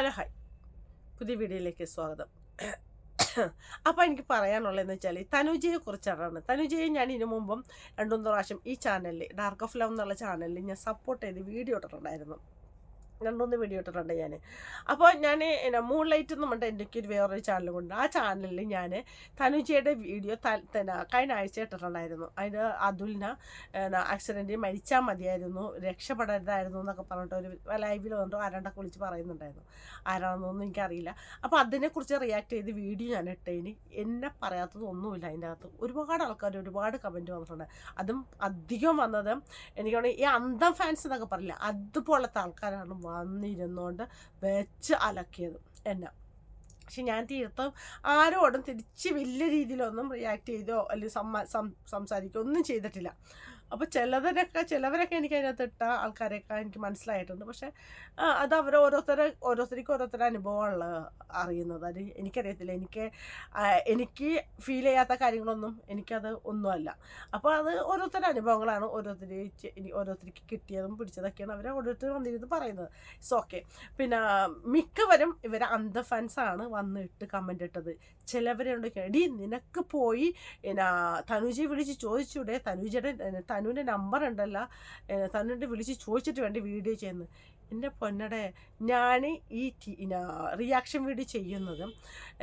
Hello hi പുതിയ വീഡിയോയിലേക്ക് സ്വാഗതം. അപ്പോൾ എനിക്ക് പറയാനുള്ളതെന്ന് വെച്ചാൽ തനുജയെ കുറിച്ചാണ്. തനുജയെ ഞാൻ ഇതിനു മുമ്പും രണ്ടു മൂന്ന് പ്രാവശ്യം ഈ ചാനലിൽ ഡാർക്ക് ഓഫ് ലവ് എന്നുള്ള ചാനലിൽ ഞാൻ സപ്പോർട്ട് ചെയ്ത് വീഡിയോ ഇട്ടിട്ടുണ്ടായിരുന്നു. രണ്ടുമൂന്ന് വീഡിയോ ഇട്ടിട്ടുണ്ട് ഞാൻ അപ്പോൾ ഞാൻ എന്നാ മൂൺ ലൈറ്റ് എന്ന് പറഞ്ഞിട്ട് ഒരു വേറൊരു ചാനൽ കൊണ്ട് ആ ചാനലിൽ ഞാൻ തനുജയുടെ വീഡിയോ തന്നെ കഴിഞ്ഞ ആഴ്ച ഇട്ടിട്ടുണ്ടായിരുന്നു. അതിന് അതുലിന ആക്സിഡന്റ് മരിച്ചാൽ മതിയായിരുന്നു രക്ഷപ്പെടരുതായിരുന്നു എന്നൊക്കെ പറഞ്ഞിട്ട് ഒരു ലൈവിൽ വന്നിട്ട് ആരാണ്ടൊക്കെ വിളിച്ച് പറയുന്നുണ്ടായിരുന്നു. ആരാണെന്നൊന്നും എനിക്കറിയില്ല. അപ്പോൾ അതിനെക്കുറിച്ച് റിയാക്ട് ചെയ്ത് വീഡിയോ ഞാൻ ഇട്ടതിന് എന്നെ പറയാത്തതൊന്നുമില്ല അതിന്റെ അകത്ത്. ഒരുപാട് ആൾക്കാർ ഒരുപാട് കമന്റ് വന്നിട്ടുണ്ട്. അതും അധികം വന്നത് എനിക്ക് ഈ അന്തം ഫാൻസ് എന്നൊക്കെ പറയില്ല അതുപോലത്തെ ആൾക്കാരാണ് വന്നിരുന്നുകൊണ്ട് വെച്ച് അലക്കിയത് എന്നെ. പക്ഷെ ഞാൻ തീർത്തും ആരോടും തിരിച്ച് വലിയ രീതിയിലൊന്നും റിയാക്ട് ചെയ്തോ അല്ലെങ്കിൽ സംസാരിക്കോ ഒന്നും ചെയ്തിട്ടില്ല. അപ്പോൾ ചിലവരൊക്കെ ചിലവരൊക്കെ എനിക്ക് അതിനകത്ത് ഇട്ട ആൾക്കാരെയൊക്കെ എനിക്ക് മനസ്സിലായിട്ടുണ്ട്. പക്ഷേ അത് അവർ ഓരോരുത്തരെ ഓരോരുത്തർക്കും ഓരോരുത്തരുടെ അനുഭവമുള്ള അറിയുന്നത്. അത് എനിക്കറിയത്തില്ല. എനിക്ക് എനിക്ക് ഫീൽ ചെയ്യാത്ത കാര്യങ്ങളൊന്നും എനിക്കത് ഒന്നുമല്ല. അപ്പോൾ അത് ഓരോരുത്തരുടെ അനുഭവങ്ങളാണ് ഓരോരുത്തർ ഓരോരുത്തർക്ക് കിട്ടിയതും പിടിച്ചതൊക്കെയാണ് അവർ ഓരോരുത്തർ വന്നിരുന്ന് പറയുന്നത്. ഇറ്റ്സ് ഓക്കെ പിന്നെ മിക്കവരും ഇവരെ അന്ധ ഫാൻസാണ് വന്നിട്ട് കമന്റ് ഇട്ടത്. ചിലവരുണ്ട് എടി നിനക്ക് പോയി എന്നാ തനുജയെ വിളിച്ച് ചോദിച്ചൂടെ? തനുജയുടെ തനുവിന്റെ നമ്പർ ഉണ്ടല്ലോ. തനുവിന്റെ വിളിച്ച് ചോദിച്ചിട്ട് വേണ്ടി വീഡിയോ ചെയ്യുന്നത് എന്റെ പൊന്നടെ ഞാൻ ഈ റിയാക്ഷൻ വീഡിയോ ചെയ്യുന്നതും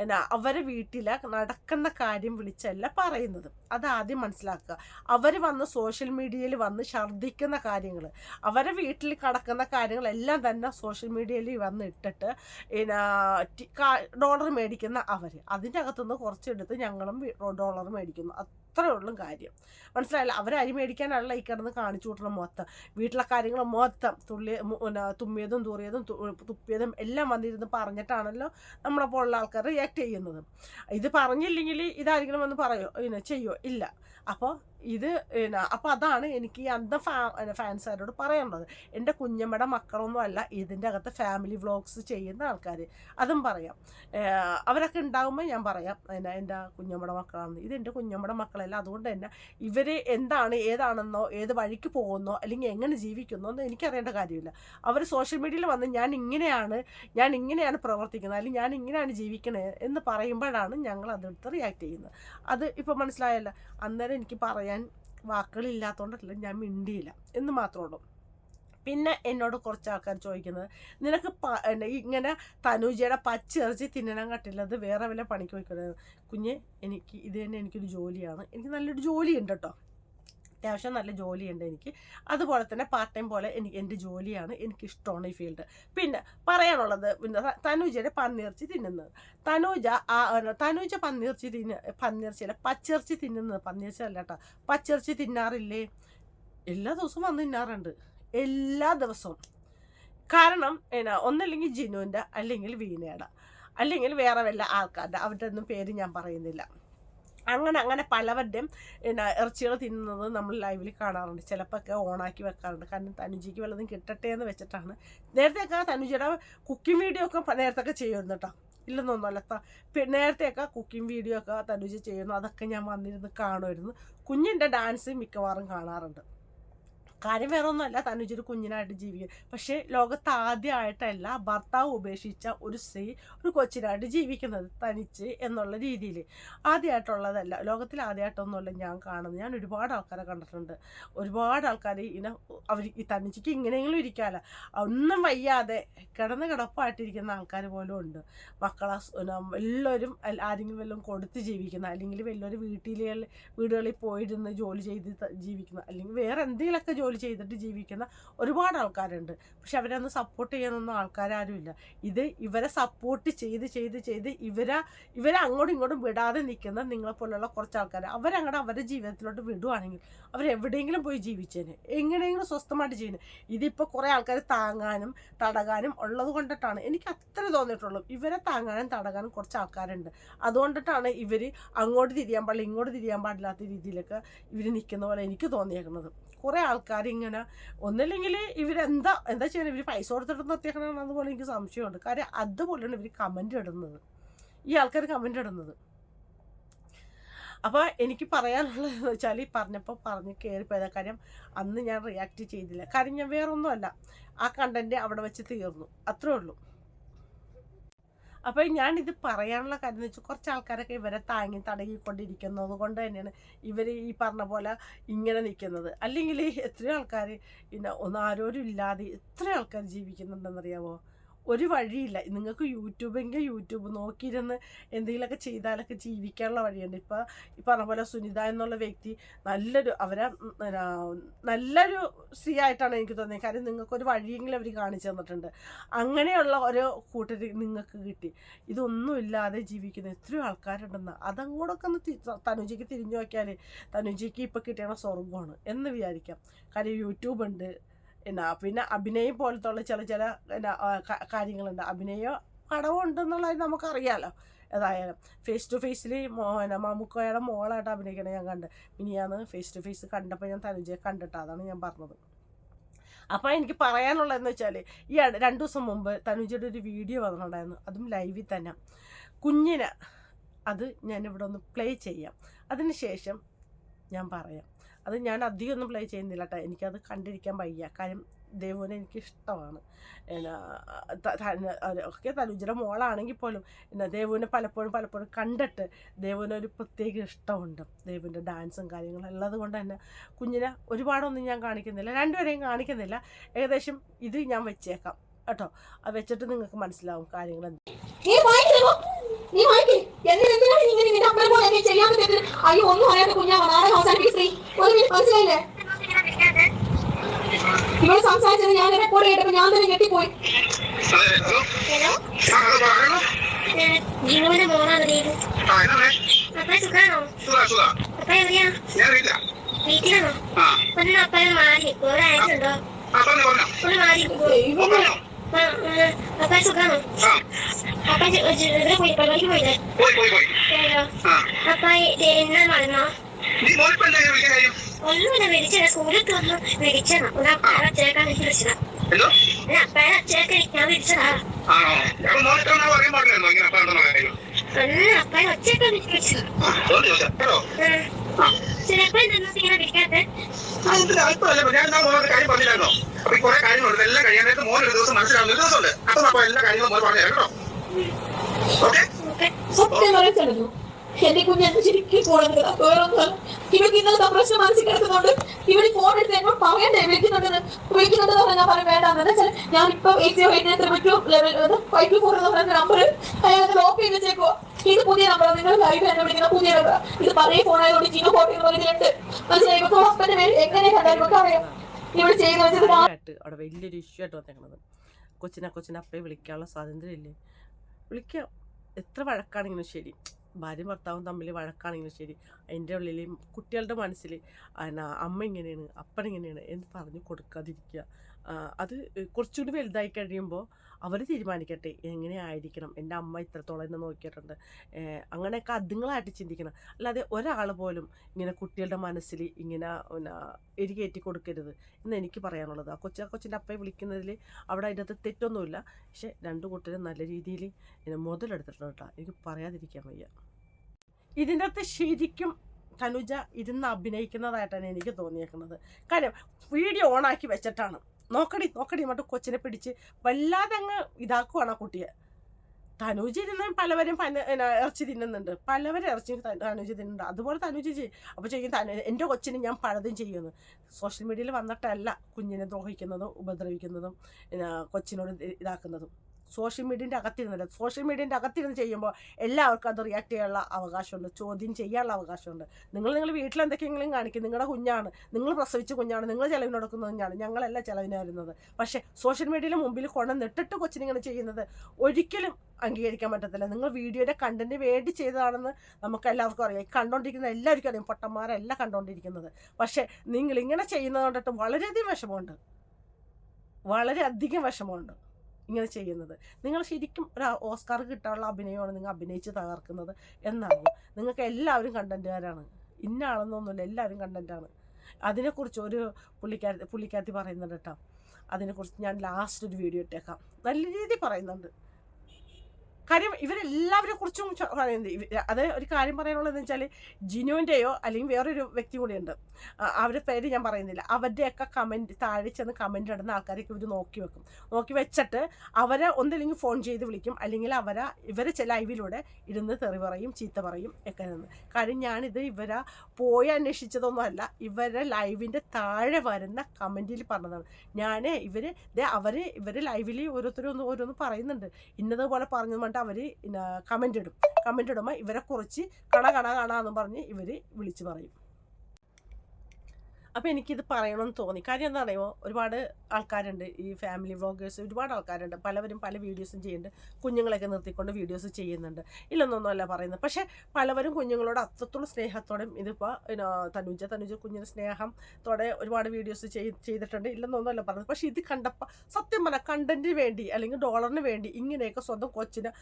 എന്നാ അവരെ വീട്ടിലെ നടക്കുന്ന കാര്യം വിളിച്ചല്ല പറയുന്നത്. അത് ആദ്യം മനസ്സിലാക്കുക. അവർ വന്ന് സോഷ്യൽ മീഡിയയിൽ വന്ന് ഛർദ്ദിക്കുന്ന കാര്യങ്ങൾ അവരെ വീട്ടിൽ കടക്കുന്ന കാര്യങ്ങളെല്ലാം തന്നെ സോഷ്യൽ മീഡിയയിൽ വന്ന് ഇട്ടിട്ട് ഡോളർ മേടിക്കുന്ന അവർ അതിന്റെ അകത്തുനിന്ന് കുറച്ചെടുത്ത് ഞങ്ങളും ഡോളർ മേടിക്കുന്നു. അത്രേ ഉള്ളൂ കാര്യം. മനസ്സിലായില്ല? അവർ അരി മേടിക്കാനല്ല ഈ കിടന്ന് കാണിച്ചു കൂട്ടണം മൊത്തം. വീട്ടിലെ കാര്യങ്ങൾ മൊത്തം തുള്ളി തുമ്മിയതും തൂറിയതും തുപ്പിയതും എല്ലാം വന്നിരുന്ന് പറഞ്ഞിട്ടാണല്ലോ നമ്മളെ പോലുള്ള ആൾക്കാർ റിയാക്ട് ചെയ്യുന്നത്. ഇത് പറഞ്ഞില്ലെങ്കിൽ ഇതാരെങ്കിലും വന്ന് പറയോ? ചെയ്യോ? ഇല്ല. അപ്പോൾ ഇത് അപ്പോൾ അതാണ് എനിക്ക് ഈ അന്ധ ഫാ ഫാൻസുകാരോട് പറയാനുള്ളത്. എന്റെ കുഞ്ഞമ്മയുടെ മക്കളൊന്നും അല്ല ഇതിന്റെ അകത്ത് ഫാമിലി വ്ളോഗ്സ് ചെയ്യുന്ന ആൾക്കാർ അതും പറയാം. അവരൊക്കെ ഉണ്ടാകുമ്പോൾ ഞാൻ പറയാം. എന്നാ എന്റെ കുഞ്ഞമ്മയുടെ മക്കളാണെന്ന്. ഇത് എന്റെ കുഞ്ഞമ്മയുടെ മക്കളല്ല. അതുകൊണ്ട് തന്നെ ഇവർ എന്താണ് ഏതാണെന്നോ ഏത് വഴിക്ക് പോകുന്നോ അല്ലെങ്കിൽ എങ്ങനെ ജീവിക്കുന്നോ എന്ന് എനിക്കറിയേണ്ട കാര്യമില്ല. അവർ സോഷ്യൽ മീഡിയയിൽ വന്ന് ഞാൻ ഇങ്ങനെയാണ് ഞാൻ ഇങ്ങനെയാണ് പ്രവർത്തിക്കുന്നത് അല്ലെങ്കിൽ ഞാൻ ഇങ്ങനെയാണ് ജീവിക്കണേ എന്ന് പറയുമ്പോഴാണ് ഞങ്ങൾ അതെടുത്ത് റിയാക്ട് ചെയ്യുന്നത്. അത് ഇപ്പോൾ മനസ്സിലായല്ല? അന്നേരം എനിക്ക് പറയാൻ വാക്കുകളില്ലാത്തതുകൊണ്ടല്ല ഞാൻ മിണ്ടിയില്ല. എന്ന് മാത്രമേ ഉള്ളൂ. പിന്നെ എന്നോട് കുറച്ച് ആൾക്കാർ ചോദിക്കുന്നത് നിനക്ക് ഇങ്ങനെ തനുജയുടെ പച്ചിറച്ചി തിന്നണം കട്ടില്ലത് വേറെ വല്ല പണിക്ക് പോയിക്കുന്നത് കുഞ്ഞ് എനിക്ക് ഇത് തന്നെ എനിക്കൊരു ജോലിയാണ്. എനിക്ക് നല്ലൊരു ജോലിയുണ്ട് കേട്ടോ. അത്യാവശ്യം നല്ല ജോലിയുണ്ട് എനിക്ക്. അതുപോലെ തന്നെ പാർട്ട് ടൈം പോലെ എനിക്ക് എന്റെ ജോലിയാണ് എനിക്കിഷ്ടമാണ് ഈ ഫീൽഡ് പിന്നെ പറയാനുള്ളത് പിന്നെ തനൂജയുടെ പന്നിയിറച്ചി തിന്നുന്നത്. തനൂജ ആ തനൂജ പന്നിയിറച്ചി തിന്ന പന്നിയിറച്ചിയല്ല പച്ചിറച്ചി തിന്നുന്നത്. പന്നിയിറച്ചി അല്ല കേട്ടോ. പച്ചിറച്ചി തിന്നാറില്ലേ? എല്ലാ ദിവസവും വന്ന് തിന്നാറുണ്ട്. എല്ലാ ദിവസവും. കാരണം എന്നാ ഒന്നല്ലെങ്കിൽ ജിനുവിന്റെ അല്ലെങ്കിൽ വീണയുടെ. അല്ലെങ്കിൽ വേറെ വല്ല ആൾക്കാരുടെ. അവരുടെ ഒന്നും പേര് ഞാൻ പറയുന്നില്ല. അങ്ങനെ അങ്ങനെ പലവരുടെയും പിന്നെ ഇറച്ചികൾ തിന്നുന്നത് നമ്മൾ ലൈവിൽ കാണാറുണ്ട്. ചിലപ്പോൾ ഓണാക്കി വെക്കാറുണ്ട്. കാരണം തനുജിക്ക് വല്ലതും കിട്ടട്ടെ എന്ന് വെച്ചിട്ടാണ്. നേരത്തെയൊക്കെ തനുജിയുടെ കുക്കിംഗ് വീഡിയോ ഒക്കെ നേരത്തെ ചെയ്യുന്നു കേട്ടോ ഇല്ലെന്നൊന്നുമല്ല നേരത്തെയൊക്കെ കുക്കിംഗ് വീഡിയോ ഒക്കെ തനുജി ചെയ്യുന്നു. അതൊക്കെ ഞാൻ വന്നിരുന്ന് കാണുമായിരുന്നു. കുഞ്ഞിന്റെ ഡാൻസ് മിക്കവാറും കാണാറുണ്ട്. കാര്യം വേറെ ഒന്നുമല്ല ഒരു കുഞ്ഞിനായിട്ട് ജീവിക്കുക പക്ഷേ ലോകത്ത് ആദ്യമായിട്ടല്ല ഭർത്താവ് ഉപേക്ഷിച്ച ഒരു സ്ത്രീ ഒരു കൊച്ചിനായിട്ട് ജീവിക്കുന്നത് തനിച്ച് എന്നുള്ള രീതിയിൽ ആദ്യമായിട്ടുള്ളതല്ല ലോകത്തിൽ ആദ്യമായിട്ടൊന്നുമല്ല ഞാൻ കാണുന്നത്. ഞാൻ ഒരുപാട് ആൾക്കാരെ കണ്ടിട്ടുണ്ട്. ഒരുപാട് ആൾക്കാർ ഇങ്ങനെ അവർ ഈ തനിച്ചിക്ക് ഇങ്ങനെയെങ്കിലും ഇരിക്കാമല്ല. ഒന്നും വയ്യാതെ കിടന്ന് കിടപ്പായിട്ടിരിക്കുന്ന ആൾക്കാർ പോലും ഉണ്ട്. മക്കളെ എല്ലാവരും ആരെങ്കിലും വല്ലതും കൊടുത്ത് ജീവിക്കുന്ന അല്ലെങ്കിൽ വല്ലവരും വീട്ടിലെ വീടുകളിൽ പോയിരുന്ന് ജോലി ചെയ്ത് ജീവിക്കുന്ന അല്ലെങ്കിൽ വേറെ എന്തെങ്കിലുമൊക്കെ ജോലി ജോലി ചെയ്തിട്ട് ജീവിക്കുന്ന ഒരുപാട് ആൾക്കാരുണ്ട്. പക്ഷെ അവരൊന്നും സപ്പോർട്ട് ചെയ്യാനൊന്നും ഇല്ല ഇത് ഇവരെ സപ്പോർട്ട് ചെയ്ത് ചെയ്ത് ചെയ്ത് ഇവരെ ഇവരെ അങ്ങോട്ടും ഇങ്ങോട്ടും വിടാതെ നിൽക്കുന്ന നിങ്ങളെപ്പോലുള്ള കുറച്ച് ആൾക്കാർ അവരങ്ങോട്ട് അവരുടെ ജീവിതത്തിലോട്ട് വിടുവാണെങ്കിൽ അവരെവിടെയെങ്കിലും പോയി ജീവിച്ചേനെ. എങ്ങനെയെങ്കിലും സ്വസ്ഥമായിട്ട് ചെയ്യുന്നത് ഇതിപ്പോൾ കുറേ ആൾക്കാർ താങ്ങാനും തടകാനും ഉള്ളത് കൊണ്ടിട്ടാണ്. എനിക്ക് അത്ര തോന്നിയിട്ടുള്ളൂ. ഇവരെ താങ്ങാനും തടകാനും കുറച്ച് ആൾക്കാരുണ്ട്. അതുകൊണ്ടിട്ടാണ് ഇവർ അങ്ങോട്ട് തിരിയാൻ പാടില്ല ഇങ്ങോട്ട് തിരിയാൻ പാടില്ലാത്ത രീതിയിലൊക്കെ ഇവർ നിൽക്കുന്ന പോലെ എനിക്ക് തോന്നിയേക്കുന്നത് കുറേ ആൾക്കാർ ഇങ്ങനെ ഒന്നില്ലെങ്കിൽ ഇവരെന്താ എന്താ ചെയ്യുന്നത് ഇവർ പൈസ കൊടുത്തിട്ട് നിർത്തിയേക്കണമെന്ന് അതുപോലെ എനിക്ക് സംശയമുണ്ട്. കാര്യം അതുപോലെയാണ് ഇവർ കമന്റ് ഇടുന്നത്. ഈ ആൾക്കാർ കമന്റ് ഇടുന്നത്. അപ്പോൾ എനിക്ക് പറയാനുള്ളത് വെച്ചാൽ ഈ പറഞ്ഞപ്പോൾ പറഞ്ഞ് കയറിപ്പോയത് കാര്യം അന്ന് ഞാൻ റിയാക്ട് ചെയ്തില്ല. കാര്യം ഞാൻ വേറൊന്നുമല്ല. ആ കണ്ടന്റ് അവിടെ വെച്ച് തീർന്നു. അത്രേ ഉള്ളൂ. അപ്പോൾ ഞാൻ ഇത് പറയാനുള്ള കാര്യം എന്ന് വെച്ചാൽ കുറച്ച് ആൾക്കാരൊക്കെ ഇവരെ താങ്ങി തടകിക്കൊണ്ടിരിക്കുന്നത് കൊണ്ട് തന്നെയാണ് ഇവർ ഈ പറഞ്ഞ പോലെ ഇങ്ങനെ നിൽക്കുന്നത് അല്ലെങ്കിൽ എത്രയോ ആൾക്കാർ പിന്നെ ഒന്നാരോരും ഇല്ലാതെ എത്ര ആൾക്കാർ ജീവിക്കുന്നുണ്ടെന്നറിയാമോ ഒരു വഴിയില്ല. നിങ്ങൾക്ക് യൂട്യൂബെങ്കിൽ യൂട്യൂബ് നോക്കിയിരുന്ന് എന്തെങ്കിലുമൊക്കെ ചെയ്താലൊക്കെ ജീവിക്കാനുള്ള വഴിയുണ്ട്. ഇപ്പോൾ ഈ പറഞ്ഞ പോലെ സുനിത എന്നുള്ള വ്യക്തി നല്ലൊരു അവരെ നല്ലൊരു സ്ത്രീ ആയിട്ടാണ് എനിക്ക് തോന്നിയത്. കാര്യം നിങ്ങൾക്കൊരു വഴിയെങ്കിലും അവർ കാണിച്ചു തന്നിട്ടുണ്ട്. അങ്ങനെയുള്ള ഒരു കൂട്ടർ നിങ്ങൾക്ക് കിട്ടി. ഇതൊന്നുമില്ലാതെ ജീവിക്കുന്ന എത്രയോ ആൾക്കാരുണ്ടെന്ന്. അതങ്ങോട്ടൊക്കെ ഒന്ന് തനുജയ്ക്ക് തിരിഞ്ഞു നോക്കിയാൽ തനുജയ്ക്ക് ഇപ്പോൾ കിട്ടിയ സ്വർഗമാണ് എന്ന് വിചാരിക്കാം. കാര്യം യൂട്യൂബ് ഉണ്ട്. എന്നാ പിന്നെ അഭിനയം പോലത്തുള്ള ചില ചില എന്നാ കാര്യങ്ങളുണ്ട്. അഭിനയം കടവുണ്ടെന്നുള്ളത് നമുക്കറിയാലോ. ഏതായാലും ഫേസ് ടു ഫേസിൽ പിന്നെ മമ്മൂക്കയുടെ മോളായിട്ട് അഭിനയിക്കണേ ഞാൻ കണ്ട്. മിനിയാന്ന് ഫേസ് ടു ഫേസ് കണ്ടപ്പോൾ ഞാൻ തനുജയെ കണ്ടിട്ട് അതാണ് ഞാൻ പറഞ്ഞത്. അപ്പോൾ എനിക്ക് പറയാനുള്ളതെന്ന് വെച്ചാൽ ഈ രണ്ട് ദിവസം മുമ്പ് തനുജയുടെ ഒരു വീഡിയോ വന്നിട്ടുണ്ടായിരുന്നു. അതും ലൈവിൽ തന്നെ. കുഞ്ഞിന് അത് ഞാൻ ഇവിടെ ഒന്ന് പ്ലേ ചെയ്യാം. അതിന് ശേഷം ഞാൻ പറയാം. അത് ഞാൻ അധികം ഒന്നും പ്ലേ ചെയ്യുന്നില്ല കേട്ടോ എനിക്കത് കണ്ടിരിക്കാൻ വയ്യ. കാര്യം ദേവുവിനെ എനിക്ക് ഇഷ്ടമാണ് ഒക്കെ തനുജയുടെ മോളാണെങ്കിൽ പോലും എന്നാ ദേവുവിനെ പലപ്പോഴും പലപ്പോഴും കണ്ടിട്ട് ദേവുവിന് ഒരു പ്രത്യേക ഇഷ്ടമുണ്ട്. ദേവുവിന്റെ ഡാൻസും കാര്യങ്ങളും ഉള്ളത് കൊണ്ട് തന്നെ കുഞ്ഞിനെ ഒരുപാടൊന്നും ഞാൻ കാണിക്കുന്നില്ല. രണ്ടുപേരെയും കാണിക്കുന്നില്ല. ഏകദേശം ഇത് ഞാൻ വെച്ചേക്കാം. കേട്ടോ? അത് വെച്ചിട്ട് നിങ്ങൾക്ക് മനസ്സിലാവും കാര്യങ്ങൾ എന്ത് ഒന്നും കുഞ്ഞാ. സ്ത്രീ മനസ്സിലായില്ലേ ഇവിടെ സംസാരിച്ചത് ഞാൻ റെക്കോർഡ് ചെയ്തപ്പോ ഞാൻ തന്നെ ഞെട്ടിപ്പോയി. ജിനുവിന്റെ മോളാണ്? അപ്പ. അപ്പ. വീട്ടിലാണോ? ആ, ഒന്ന് അപ്പനെ മാറി. പറഞ്ഞോ. ഒന്ന് മാറി. അപ്പ സുഖാണോ? അപ്പ ഇവിടെ പോയി പരിപാടിക്ക് പോയില്ലേ? അപ്പ എന്നാ മറന്നോ ഒന്നുമില്ല വിളിച്ചത്. സ്കൂളിൽ തുറന്നു. വിളിച്ചതാ. ഒന്ന് അപ്പഴ അച്ഛനേക്കാൻ വിളിച്ചതാ? ഒന്ന് അപ്പഴ അച്ഛനൊക്കെ ഞാൻ വിളിച്ചതാ? ഒന്ന് അപ്പഴ ഒച്ചയൊക്കെ വിളിച്ചതാ. ചിലപ്പോ എന്താ ഇങ്ങനെ വിളിക്കാത്തെ? കുറെ കാര്യങ്ങളുണ്ട്. എല്ലാം കഴിയാനായിട്ട് മോന് ഒരു ദിവസം മനസ്സിലാവുന്ന ഒരു ദിവസമുണ്ട്. അപ്പൊ അപ്പൊ എല്ലാ കാര്യങ്ങളും മോന് പറഞ്ഞു കേട്ടോ? ഓക്കേ? ഓക്കെ. സത്യം പറയത്തല്ലോ എന്റെ കുഞ്ഞു ശരിക്കും പോണത്. വേറൊന്നും ഇവർക്ക് ഇന്നലെ പ്രശ്നം മനസ്സിൽ കിടക്കുന്നുണ്ട് ഇവിടെ ഫോൺ എടുത്ത് എന്നോട് പറയണ്ടേ? വിളിക്കുന്നുണ്ടെന്ന് വിളിക്കുന്നുണ്ടെന്ന് പറഞ്ഞാൽ ഞാൻ പറയും വേണ്ടെന്ന് വെച്ചാൽ ഞാൻ ഇപ്പൊ eight zero eight three two level five two four എന്ന് പറയുന്ന നമ്പർ അയാൾ ലോക്ക് ചെയ്ത് വെച്ചേക്കോ ഇത് പുതിയ നമ്പർ നിങ്ങൾ ലൈവ് എന്നെ വിളിക്കുന്ന പുതിയ നമ്പർ ഇത് പഴയ ഫോൺ ആയതുകൊണ്ട് ജിയോ ഫോട്ടി എന്ന് പറയുന്നുണ്ട് മനസ്സിലായി? ഇപ്പൊ ഹസ്ബൻഡ് എങ്ങനെ കണ്ടാലും നമുക്ക് അറിയാം. ഇവിടെ ചെയ്യുന്ന വെച്ചത് അവിടെ വലിയൊരു ഇഷ്യൂ ആയിട്ട് വന്നേക്കണത് കൊച്ചിനെ കൊച്ചിനെ അപ്പേ വിളിക്കാനുള്ള സ്വാതന്ത്ര്യം ഇല്ലേ വിളിക്കാം. എത്ര വഴക്കാണെങ്കിലും ശരി. ഭാര്യയും ഭർത്താവും തമ്മിൽ വഴക്കാണെങ്കിലും ശരി. അതിന്റെ ഉള്ളിൽ കുട്ടികളുടെ മനസ്സിൽ എന്നാ അമ്മ ഇങ്ങനെയാണ് അപ്പൻ ഇങ്ങനെയാണ് എന്ന് പറഞ്ഞു കൊടുക്കാതിരിക്കുക. അത് കുറച്ചുകൂടി വലുതായി കഴിയുമ്പോൾ അവർ തീരുമാനിക്കട്ടെ എങ്ങനെയായിരിക്കണം എന്റെ അമ്മ ഇത്രത്തോളം എന്നെ നോക്കിയിട്ടുണ്ട് അങ്ങനെയൊക്കെ അതുങ്ങളായിട്ട് ചിന്തിക്കണം. അല്ലാതെ ഒരാൾ പോലും ഇങ്ങനെ കുട്ടികളുടെ മനസ്സിൽ ഇങ്ങനെ എരികയറ്റി കൊടുക്കരുത് എന്ന് എനിക്ക് പറയാനുള്ളത്. ആ കൊച്ചാ കൊച്ചിന്റെ അപ്പയെ വിളിക്കുന്നതിൽ അവിടെ അതിന്റെ അകത്ത് തെറ്റൊന്നുമില്ല. പക്ഷേ രണ്ട് കൂട്ടരും നല്ല രീതിയിൽ മുതലെടുത്തിട്ടുണ്ട് കേട്ടോ. എനിക്ക് പറയാതിരിക്കാൻ വയ്യ. ഇതിന്റെ അകത്ത് ശരിക്കും തനുജ ഇരുന്ന് അഭിനയിക്കുന്നതായിട്ടാണ് എനിക്ക് തോന്നിയേക്കുന്നത്. കാര്യം വീഡിയോ ഓണാക്കി വെച്ചിട്ടാണ്. നോക്കടി നോക്കടി മറ്റു കൊച്ചിനെ പിടിച്ച് വല്ലാതെ അങ്ങ് ഇതാക്കുവാണ് ആ കുട്ടിയെ. തനൂജ ഇരുന്ന് പലവരും പന ഇറച്ചി തിന്നുന്നുണ്ട്. പലവരും ഇറച്ചി ത- തിന്നുന്നുണ്ട്. അതുപോലെ തനൂജ ചെയ്യും. അപ്പോൾ ചെയ്യും തനു എന്റെ കൊച്ചിന് ഞാൻ പലതും ചെയ്യുന്നു. സോഷ്യൽ മീഡിയയിൽ വന്നിട്ടല്ല കുഞ്ഞിനെ ദ്രോഹിക്കുന്നതും ഉപദ്രവിക്കുന്നതും കൊച്ചിനോട് ഇതാക്കുന്നതും. സോഷ്യൽ മീഡിയന്റെ അകത്തിരുന്നില്ല. സോഷ്യൽ മീഡിയന്റെ അകത്തിരുന്ന് ചെയ്യുമ്പോൾ എല്ലാവർക്കും അത് റിയാക്ട് ചെയ്യാനുള്ള അവകാശമുണ്ട്. ചോദ്യം ചെയ്യാനുള്ള അവകാശമുണ്ട്. നിങ്ങൾ നിങ്ങൾ വീട്ടിൽ എന്തൊക്കെയെങ്കിലും കാണിക്കും. നിങ്ങളുടെ കുഞ്ഞാണ്. നിങ്ങൾ പ്രസവിച്ച കുഞ്ഞാണ്. നിങ്ങൾ ചിലവിന് കൊടുക്കുന്ന കുഞ്ഞാണ് ഞങ്ങളല്ല ചിലവിന് വരുന്നത് പക്ഷേ സോഷ്യൽ മീഡിയയിൽ മുമ്പിൽ കൊണ്ടുവന്നിട്ടിട്ട് കൊച്ചിനിങ്ങനെ ചെയ്യുന്നത് ഒരിക്കലും അംഗീകരിക്കാൻ പറ്റത്തില്ല. നിങ്ങൾ വീഡിയോയുടെ കണ്ടന്റ് വേണ്ടി ചെയ്തതാണെന്ന് നമുക്ക് എല്ലാവർക്കും അറിയാം. ഈ കണ്ടോണ്ടിരിക്കുന്ന എല്ലാവർക്കും അറിയാം. പൊട്ടന്മാരല്ല കണ്ടോണ്ടിരിക്കുന്നത്. പക്ഷേ നിങ്ങൾ ഇങ്ങനെ ചെയ്യുന്നത് കൊണ്ടിട്ട് വളരെയധികം വിഷമമുണ്ട്. വളരെയധികം വിഷമമുണ്ട്. ഇങ്ങനെ ചെയ്യുന്നത്. നിങ്ങൾ ശരിക്കും ഒരു ഓസ്കാർ കിട്ടാനുള്ള അഭിനയമാണ് നിങ്ങൾ അഭിനയിച്ച് തകർക്കുന്നത് എന്നാണ്. നിങ്ങൾക്ക് എല്ലാവരും കണ്ടന്റുകാരാണ്. ഇന്ന ആളെന്നൊന്നുമില്ല എല്ലാവരും കണ്ടന്റാണ്. അതിനെക്കുറിച്ച് ഒരു പുള്ളിക്കാരി പുള്ളിക്കാരത്തി പറയുന്നുണ്ട് കേട്ടോ. അതിനെക്കുറിച്ച് ഞാൻ ലാസ്റ്റ് ഒരു വീഡിയോ ഇട്ടേക്കാം. നല്ല രീതിയിൽ പറയുന്നുണ്ട്. കാര്യം ഇവരെല്ലാവരെ കുറിച്ചും പറയുന്നത്. അത് ഒരു കാര്യം പറയാനുള്ളത് വെച്ചാൽ ജിനുവിന്റെയോ അല്ലെങ്കിൽ വേറൊരു വ്യക്തി കൂടിയുണ്ട്. അവരുടെ പേര് ഞാൻ പറയുന്നില്ല. അവരുടെയൊക്കെ കമന്റ് താഴെ ചെന്ന് കമന്റ് ഇടുന്ന ആൾക്കാരൊക്കെ ഇവർ നോക്കി വെക്കും. നോക്കി വെച്ചിട്ട് അവരെ ഒന്നില്ലെങ്കിൽ ഫോൺ ചെയ്ത് വിളിക്കും. അല്ലെങ്കിൽ അവരെ ഇവരെ ചില ലൈവിലൂടെ ഇരുന്ന് തെറി പറയും ചീത്ത പറയും ഒക്കെ നിന്ന് കാര്യം ഞാനിത് ഇവരെ പോയി അന്വേഷിച്ചതൊന്നുമല്ല. ഇവരെ ലൈവിന്റെ താഴെ വരുന്ന കമന്റിൽ പറഞ്ഞതാണ്. ഞാൻ ഇവർ അവർ ഇവർ ലൈവിൽ ഓരോരുത്തരും ഒന്ന് ഓരോന്ന് പറയുന്നുണ്ട്. ഇന്നതുപോലെ പറഞ്ഞു പറഞ്ഞിട്ട് അവർ കമന്റ് ഇടും. കമന്റ് ഇടുമ്പോൾ ഇവരെ കുറിച്ച് കണ കണ കണ എന്ന് പറഞ്ഞ് ഇവർ വിളിച്ച് പറയും. അപ്പോൾ എനിക്കിത് പറയണമെന്ന് തോന്നി. കാര്യം എന്താ പറയുമോ ഒരുപാട് ആൾക്കാരുണ്ട് ഈ ഫാമിലി വ്ളോഗേഴ്സ് ഒരുപാട് ആൾക്കാരുണ്ട്. പലവരും പല വീഡിയോസും ചെയ്യുന്നുണ്ട് കുഞ്ഞുങ്ങളെയൊക്കെ നിർത്തിക്കൊണ്ട് വീഡിയോസ് ചെയ്യുന്നുണ്ട്. ഇല്ലെന്നൊന്നുമല്ല പറയുന്നത്. പക്ഷേ പലവരും കുഞ്ഞുങ്ങളോട് അത്രത്തോളം സ്നേഹത്തോടെയും ഇതിപ്പോൾ തനുജ തനുജ കുഞ്ഞിന് സ്നേഹത്തോടെ ഒരുപാട് വീഡിയോസ് ചെയ്തിട്ടുണ്ട്. ഇല്ലെന്നൊന്നുമല്ല പറയുന്നത്. പക്ഷേ ഇത് കണ്ടപ്പോൾ സത്യം പറഞ്ഞാൽ കണ്ടന്റിന് വേണ്ടി അല്ലെങ്കിൽ ഡോളറിന് വേണ്ടി ഇങ്ങനെയൊക്കെ സ്വന്തം കൊച്ചിന്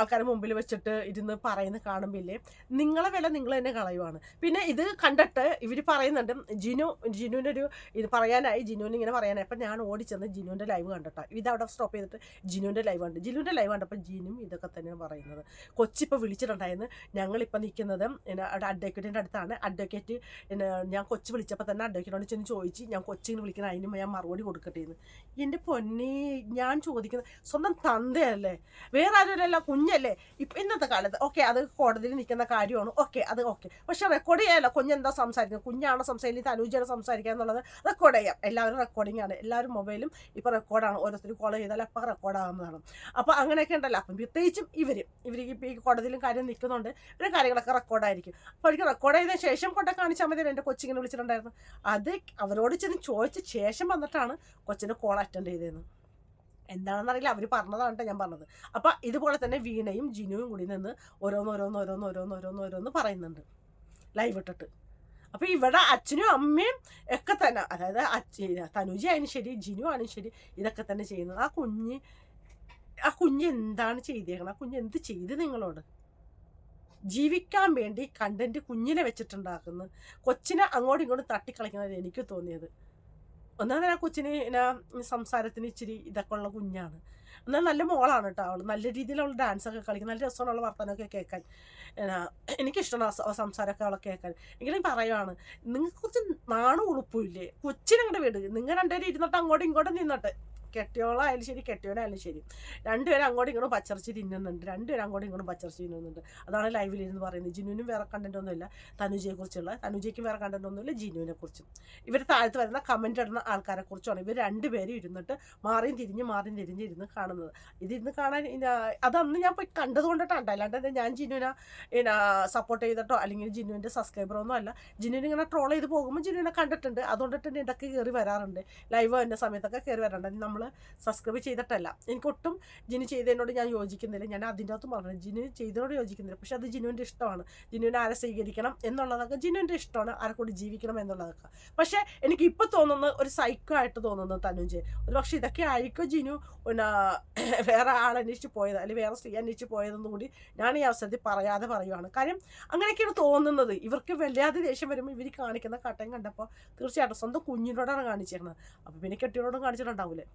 ആൾക്കാരുടെ മുമ്പിൽ വെച്ചിട്ട് ഇരുന്ന് പറയുന്നത് കാണുമ്പോൾ ഇല്ലേ? നിങ്ങളെ വില നിങ്ങൾ തന്നെ കളയുവാണ്. പിന്നെ ഇത് കണ്ടിട്ട് ഇവർ പറയുന്നുണ്ട് ജിനു ജിനുവിന്റെ ഒരു ഇത് പറയാനായി ജിനുവിന് ഇങ്ങനെ പറയാനായി. അപ്പം ഞാൻ ഓടിച്ചെന്ന് ജിനുവിന്റെ ലൈവ് കണ്ടിട്ടാ. ഇത് അവിടെ സ്റ്റോപ്പ് ചെയ്തിട്ട് ജിനുവിന്റെ ലൈവ് കണ്ടു. ജിനുവിന്റെ ലൈവ് കണ്ടപ്പോൾ ജിനും ഇതൊക്കെ തന്നെയാണ് പറയുന്നത്. കൊച്ചിപ്പോൾ വിളിച്ചിട്ടുണ്ടായിരുന്നു. ഞങ്ങളിപ്പോൾ നിൽക്കുന്നത് അവിടെ അഡ്വക്കേറ്റിന്റെ അടുത്താണ്. അഡ്വക്കേറ്റ് ഞാൻ കൊച്ചു വിളിച്ചപ്പോൾ തന്നെ അഡ്വക്കേറ്റിനോട് ചെന്ന് ചോദിച്ച് ഞാൻ കൊച്ചിങ്ങനെ വിളിക്കണം അതിന് ഞാൻ മറുപടി കൊടുക്കട്ടെ എന്ന് എന്റെ പൊന്നെ ഞാൻ ചോദിക്കുന്നത് സ്വന്തം തന്തയല്ലേ? വേറെ ആരുമല്ല കുഞ്ഞല്ലേ? ഇപ്പം ഇന്നത്തെ കാലത്ത്. ഓക്കെ അത് കോടതിയിൽ നിൽക്കുന്ന കാര്യമാണ്. ഓക്കെ അത് ഓക്കെ. പക്ഷെ റെക്കോർഡ് ചെയ്യാമല്ലോ കുഞ്ഞെന്താ സംസാരിക്കുന്നത്? കുഞ്ഞാണോ സംസാരിക്കുന്നത്? തനൂജാണ് സംസാരിക്കുക എന്നുള്ളത് റെക്കോർഡ് ചെയ്യാം. എല്ലാവരും റെക്കോർഡിംഗ് ആണ്. എല്ലാവരും മൊബൈലും ഇപ്പോൾ റെക്കോർഡാണ് ഓരോരുത്തർ കോൾ ചെയ്താൽ അപ്പം റെക്കോർഡ് ആകുന്നതാണ് അപ്പോൾ അങ്ങനെയൊക്കെ ഉണ്ടല്ലോ. അപ്പം പ്രത്യേകിച്ചും ഇവർ ഇവർ ഇപ്പോൾ ഈ കോടതിയിലും കാര്യം നിൽക്കുന്നുണ്ട്. ഇവരുടെ കാര്യങ്ങളൊക്കെ റെക്കോർഡായിരിക്കും അപ്പോൾ എനിക്ക് റെക്കോർഡ് ചെയ്തതിന് ശേഷം കൊണ്ട് കാണിച്ചാൽ മതി എന്റെ കൊച്ചിങ്ങനെ വിളിച്ചിട്ടുണ്ടായിരുന്നു. അത് അവരോട് ചെന്ന് ചോദിച്ച ശേഷം വന്നിട്ടാണ് കൊച്ചിന്റെ കോൾ അറ്റൻഡ് ചെയ്തതെന്ന്. എന്താണെന്നറിയില്ല അവർ പറഞ്ഞതാണ് കേട്ടോ ഞാൻ പറഞ്ഞത്. അപ്പം ഇതുപോലെ തന്നെ വീണയും ജിനുവും കൂടി നിന്ന് ഓരോന്ന് ഓരോന്ന് ഓരോന്ന് ഓരോന്ന് ഓരോന്ന് ഓരോന്ന് പറയുന്നുണ്ട്. ലൈവ് ഇട്ടിട്ട്. അപ്പോൾ ഇവിടെ അച്ഛനും അമ്മയും ഒക്കെ തന്നെ അതായത് അച്ഛ തനുജി ആയാലും ശരി ജിനു ആയാലും ശരി ഇതൊക്കെ തന്നെ ചെയ്യുന്നത്. ആ കുഞ്ഞ് ആ കുഞ്ഞ് എന്താണ് ചെയ്തേക്കണം? ആ കുഞ്ഞ് എന്ത് ചെയ്ത് നിങ്ങളോട്? ജീവിക്കാൻ വേണ്ടി കണ്ടന്റ് കുഞ്ഞിനെ വെച്ചിട്ടുണ്ടാക്കുന്നു. കൊച്ചിനെ അങ്ങോട്ടും ഇങ്ങോട്ടും തട്ടിക്കളിക്കുന്നത് എനിക്ക് തോന്നിയത്. ഒന്നാമത് ആ കൊച്ചിന് എന്നാ സംസാരത്തിന് ഇച്ചിരി ഇതൊക്കെ ഉള്ള കുഞ്ഞാണ്. എന്നാൽ നല്ല മോളാണ് കേട്ടോ അവൾ നല്ല രീതിയിൽ അവൾ ഡാൻസ് ഒക്കെ കളിക്കും. നല്ല രസമാണ് അവൾ വർത്തമാനമൊക്കെ കേൾക്കാൻ. എനിക്കിഷ്ടമാണ് സംസാരമൊക്കെ അവളെ കേൾക്കാൻ. എങ്കിലും പറയുവാണ് നിങ്ങൾക്ക് കുറച്ച് നാണു ഉളുപ്പില്ലേ കൊച്ചിനങ്ങടെ വീട്. നിങ്ങൾ രണ്ടുപേരും ഇരുന്നിട്ട് അങ്ങോട്ടും ഇങ്ങോട്ടും നിന്നിട്ട്. കെട്ടിയോളായാലും ശരി കെട്ടിയോനായാലും ശരി. രണ്ടുപേരും അങ്ങോട്ടും ഇങ്ങോട്ടും പച്ചറച്ചി തിന്നുന്നുണ്ട്. രണ്ടുപേരും അങ്ങോട്ടും ഇങ്ങോട്ടും പച്ചറച്ചി തിന്നുന്നുണ്ട്. അതാണ് ലൈവിൽ ഇരുന്ന് പറയുന്നത്. ജിനുവിനും വേറെ കണ്ടന്റ് ഒന്നുമില്ല. തനുജയെ കുറിച്ചുള്ള തനുജയ്ക്കും വേറെ കണ്ടന്റ് ഒന്നുമില്ല ജിനുവിനെ കുറിച്ചും ഇവർ താഴത്ത് വരുന്ന കമന്റ് ഇടുന്ന ആൾക്കാരെ കുറിച്ചാണ് ഇവർ രണ്ടുപേരും ഇരുന്നിട്ട് മാറിയും തിരിഞ്ഞ് മാറിയും തിരിഞ്ഞ് ഇരുന്ന് കാണുന്നത്. ഇതിരുന്ന് കാണാൻ അതന്ന് ഞാൻ പോയി കണ്ടത് കൊണ്ടിട്ടാണ് അല്ലാണ്ട് ഞാൻ ജിനുവിനെ സപ്പോർട്ട് ചെയ്തിട്ടോ അല്ലെങ്കിൽ ജിനുവിന്റെ സബ്സ്ക്രൈബറോ ഒന്നും അല്ല. ജിനുവിന് ഇങ്ങനെ ട്രോൾ ചെയ്ത് പോകുമ്പോൾ ജിനുവിനെ കണ്ടിട്ടുണ്ട്. അതുകൊണ്ടിട്ട് ഇടയ്ക്ക് കയറി വരാറുണ്ട്. ലൈവ് എന്റെ സമയത്തൊക്കെ കയറി വരാറുണ്ട്. നമ്മൾ സബ്സ്ക്രൈബ് ചെയ്തിട്ടല്ല. എനിക്കൊട്ടും ജിനു ചെയ്തതിനോട് ഞാൻ യോജിക്കുന്നില്ല. ഞാൻ അതിന്റെ അകത്ത് പറഞ്ഞു ജിനു ചെയ്തതിനോട് യോജിക്കുന്നില്ല. പക്ഷെ അത് ജിനുവിന്റെ ഇഷ്ടമാണ്. ജിനുവിനെ ആരെ സ്വീകരിക്കണം എന്നുള്ളതൊക്കെ ജിനുവിന്റെ ഇഷ്ടമാണ്. ആരെ കൂടി ജീവിക്കണം എന്നുള്ളതൊക്കെ. പക്ഷേ എനിക്ക് ഇപ്പോൾ തോന്നുന്നത് ഒരു സൈക്കോ ആയിട്ട് തോന്നുന്നത് തനുജ്. ഒരു പക്ഷേ ഇതൊക്കെ ആയിരിക്കും ജിനു പിന്നെ വേറെ ആളന്വേഷിച്ച് പോയത് അല്ലെങ്കിൽ വേറെ സ്ത്രീ അന്വേഷിച്ച് പോയതെന്നും കൂടി ഞാൻ ഈ അവസരത്തിൽ പറയാതെ പറയുവാണ്. കാര്യം അങ്ങനെയൊക്കെയാണ് തോന്നുന്നത്. ഇവർക്ക് വല്ലാതെ ദേഷ്യം വരുമ്പോൾ ഇവർ കാണിക്കുന്ന കട്ടയും കണ്ടപ്പോൾ തീർച്ചയായിട്ടും സ്വന്തം കുഞ്ഞിനോടാണ് കാണിച്ചിരുന്നത് അപ്പോൾ പിന്നെ കെട്ടിയോടും കാണിച്ചിട്ടുണ്ടാവില്ലേ.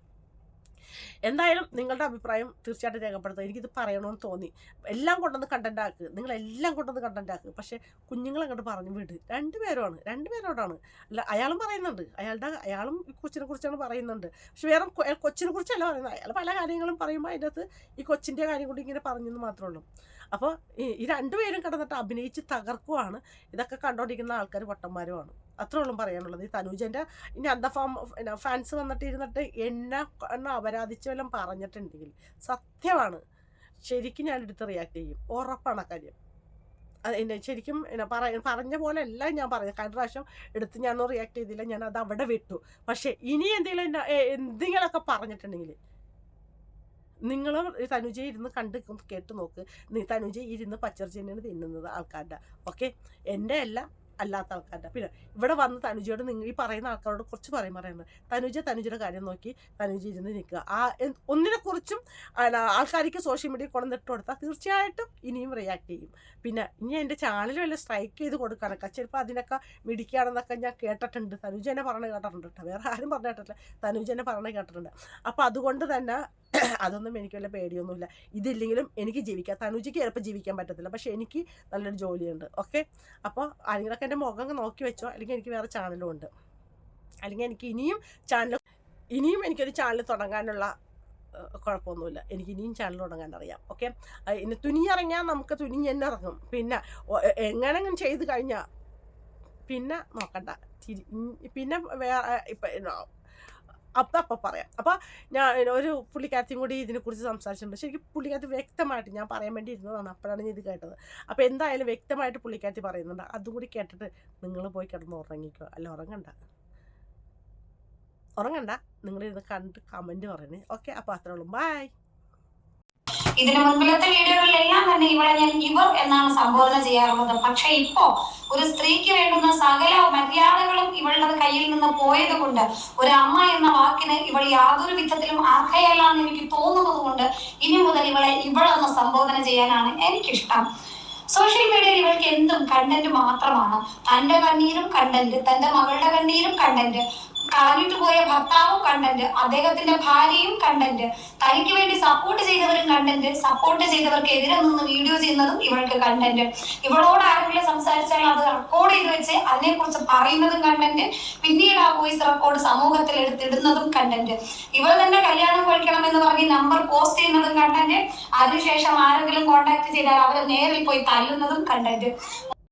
എന്തായാലും നിങ്ങളുടെ അഭിപ്രായം തീർച്ചയായിട്ടും രേഖപ്പെടുത്തുക എനിക്കിത് പറയണമെന്ന് തോന്നി. എല്ലാം കൊണ്ടുവന്ന് കണ്ടന്റ് ആക്കുക നിങ്ങളെല്ലാം കൊണ്ടുവന്ന് കണ്ടന്റ് ആക്കുക പക്ഷേ കുഞ്ഞുങ്ങൾ അങ്ങോട്ട് പറഞ്ഞു വിട്. രണ്ടുപേരുമാണ് രണ്ടുപേരോടാണ് അല്ല അയാളും പറയുന്നുണ്ട്. അയാളുടെ അയാളും കൊച്ചിനെ കുറിച്ചാണ് പറയുന്നുണ്ട്. പക്ഷെ വേറെ കൊച്ചിനെ കുറിച്ചല്ല പറയുന്നത്. അയാൾ പല കാര്യങ്ങളും പറയുമ്പോൾ അതിന്റെ അകത്ത് ഈ കൊച്ചിന്റെ കാര്യം കൂടി ഇങ്ങനെ പറഞ്ഞെന്ന് മാത്രമേ ഉള്ളൂ. അപ്പോൾ ഈ രണ്ടുപേരും കിടന്നിട്ട് അഭിനയിച്ച് തകർക്കുവാണ്. ഇതൊക്കെ കണ്ടുകൊണ്ടിരിക്കുന്ന ആൾക്കാർ പൊട്ടന്മാരുമാണ്. അത്രേ ഉള്ളൂ പറയാനുള്ളത്. ഈ തനൂജന്റെ ഇനി അന്ത ഫാം ഫാൻസ് വന്നിട്ട് ഇരുന്നിട്ട് എന്നെ എന്നെ അപരാധിച്ച് വല്ലതും പറഞ്ഞിട്ടുണ്ടെങ്കിൽ സത്യമാണ്. ശരിക്കും ഞാൻ എടുത്ത് റിയാക്ട് ചെയ്യും. ഉറപ്പാണ് കാര്യം. എന്നെ ശരിക്കും എന്നെ പറ പറഞ്ഞ പോലെ അല്ല ഞാൻ പറഞ്ഞു കഴിഞ്ഞ പ്രാവശ്യം എടുത്ത് ഞാനൊന്നും റിയാക്ട് ചെയ്തില്ല. ഞാൻ അത് അവിടെ വിട്ടു. പക്ഷേ ഇനി എന്തെങ്കിലും എന്നെ എന്തെങ്കിലുമൊക്കെ പറഞ്ഞിട്ടുണ്ടെങ്കിൽ നിങ്ങൾ തനുജ ഇരുന്ന് കണ്ട് കേട്ട് നോക്ക്. നീ തനുജ ഇരുന്ന് പച്ചർച്ചെന്നെയാണ് തിന്നുന്നത് ആൾക്കാരുടെ. ഓക്കെ? എന്റെ അല്ല അല്ലാത്ത ആൾക്കാരുടെ. പിന്നെ ഇവിടെ വന്ന് തനുജയോട് നിങ്ങൾ ഈ പറയുന്ന ആൾക്കാരോട് കുറച്ച് പറയും പറയുന്നത് തനുജ തനുജയുടെ കാര്യം നോക്കി തനുജ ഇരുന്ന് നിൽക്കുക. ആ ഒന്നിനെക്കുറിച്ചും ഒന്നിനെ കുറിച്ചും ആൾക്കാർക്ക് സോഷ്യൽ മീഡിയ കൊണ്ടിട്ട് കൊടുത്താൽ തീർച്ചയായിട്ടും ഇനിയും റിയാക്ട് ചെയ്യും. പിന്നെ ഇനി എന്റെ ചാനൽ വല്ല സ്ട്രൈക്ക് ചെയ്ത് കൊടുക്കാനൊക്കെ ചിലപ്പോൾ അതിനൊക്കെ മിടിക്കുകയാണെന്നൊക്കെ ഞാൻ കേട്ടിട്ടുണ്ട്. തനുജ എന്നെ പറഞ്ഞ് കേട്ടിട്ടുണ്ട് കേട്ടോ. വേറെ ആരും പറഞ്ഞു കേട്ടിട്ടില്ല. തനുജ എന്നെ പറഞ്ഞ് കേട്ടിട്ടുണ്ട്. അപ്പോൾ അതുകൊണ്ട് തന്നെ അതൊന്നും എനിക്ക് വല്ല പേടിയൊന്നുമില്ല. ഇതില്ലെങ്കിലും എനിക്ക് ജീവിക്കാം തനുജയ്ക്ക് ചിലപ്പോൾ ജീവിക്കാൻ പറ്റത്തില്ല. പക്ഷേ എനിക്ക് നല്ലൊരു ജോലിയുണ്ട്. ഓക്കെ? അപ്പോൾ ആരെങ്കിലൊക്കെ എന്റെ മുഖം നോക്കി വെച്ചോ. അല്ലെങ്കിൽ എനിക്ക് വേറെ ചാനലും ഉണ്ട്. അല്ലെങ്കിൽ എനിക്ക് ഇനിയും ചാനൽ ഇനിയും എനിക്കൊരു ചാനൽ തുടങ്ങാനുള്ള കുഴപ്പമൊന്നുമില്ല. എനിക്ക് ഇനിയും ചാനൽ തുടങ്ങാൻ അറിയാം. ഓക്കെ ഇനി തുനിയിറങ്ങിയാൽ നമുക്ക് തുനി തന്നെ ഇറങ്ങും പിന്നെ എങ്ങനെങ്കിലും ചെയ്ത് കഴിഞ്ഞാൽ പിന്നെ നോക്കണ്ട. തിരി പിന്നെ വേറെ ഇപ്പം അപ്പം അപ്പം പറയാം. അപ്പോൾ ഞാൻ ഒരു പുള്ളിക്കാരത്തിയും കൂടി ഇതിനെക്കുറിച്ച് സംസാരിച്ചിട്ടുണ്ട്. എനിക്ക് പുള്ളിക്കാരത്തി വ്യക്തമായിട്ട് ഞാൻ പറയാൻ വേണ്ടി ഇരുന്നതാണ്. അപ്പോഴാണ് ഞാൻ ഇത് കേട്ടത്. അപ്പോൾ എന്തായാലും വ്യക്തമായിട്ട് പുള്ളിക്കാരത്തി പറയുന്നുണ്ട്. അതും കൂടി കേട്ടിട്ട് നിങ്ങൾ പോയി കിടന്ന് ഉറങ്ങിക്കോ. അല്ല ഉറങ്ങണ്ട. ഉറങ്ങണ്ട. ഇത് കണ്ട് കമന്റ് പറയണേ. ഓക്കെ അപ്പോൾ അത്രേ ഉള്ളൂ. ബൈ. ഇതിനു മുൻപിലത്തെ വീഡിയോകളിലെല്ലാം തന്നെ ഇവളെ ഞാൻ ഇവർ എന്നാണ് സംബോധന ചെയ്യാറുള്ളത്. പക്ഷെ ഇപ്പോ ഒരു സ്ത്രീക്ക് വേണ്ടുന്ന സകല മര്യാദകളും ഇവളുടെ കയ്യിൽ നിന്ന് പോയത് കൊണ്ട് ഒരു അമ്മ എന്ന വാക്കിന് ഇവൾ യാതൊരു വിധത്തിലും അർഹയല്ല എന്ന് എനിക്ക് തോന്നുന്നത് കൊണ്ട് ഇനി മുതൽ ഇവളെ ഇവളെന്ന് സംബോധന ചെയ്യാനാണ് എനിക്കിഷ്ടം. സോഷ്യൽ മീഡിയയിൽ ഇവൾക്ക് എന്തും കണ്ടന്റ് മാത്രമാണ്. തന്റെ കണ്ണീരും കണ്ടന്റ് തന്റെ മകളുടെ കണ്ണീരും കണ്ടന്റ് കളഞ്ഞിട്ട് പോയ ഭർത്താവും കണ്ടന്റ് അദ്ദേഹത്തിന്റെ ഭാര്യയും കണ്ടന്റ് തനിക്ക് വേണ്ടി സപ്പോർട്ട് ചെയ്തവരും കണ്ടന്റ് സപ്പോർട്ട് ചെയ്തവർക്ക് എതിരെ നിന്ന് വീഡിയോ ചെയ്യുന്നതും ഇവൾക്ക് കണ്ടന്റ് ഇവളോട് ആരെങ്കിലും സംസാരിച്ചാൽ അത് റെക്കോർഡ് ചെയ്ത് വെച്ച് അതിനെക്കുറിച്ച് പറയുന്നതും കണ്ടന്റ് പിന്നീട് ആ വോയിസ് റെക്കോർഡ് സമൂഹത്തിൽ എടുത്തിടുന്നതും കണ്ടന്റ് ഇവൾ തന്നെ കല്യാണം കഴിക്കണം എന്ന് പറഞ്ഞ് നമ്പർ പോസ്റ്റ് ചെയ്യുന്നതും കണ്ടന്റ് അതിനുശേഷം ആരെങ്കിലും കോൺടാക്ട് ചെയ്താൽ അവരെ നേരിൽ പോയി തല്ലുന്നതും കണ്ടന്റ്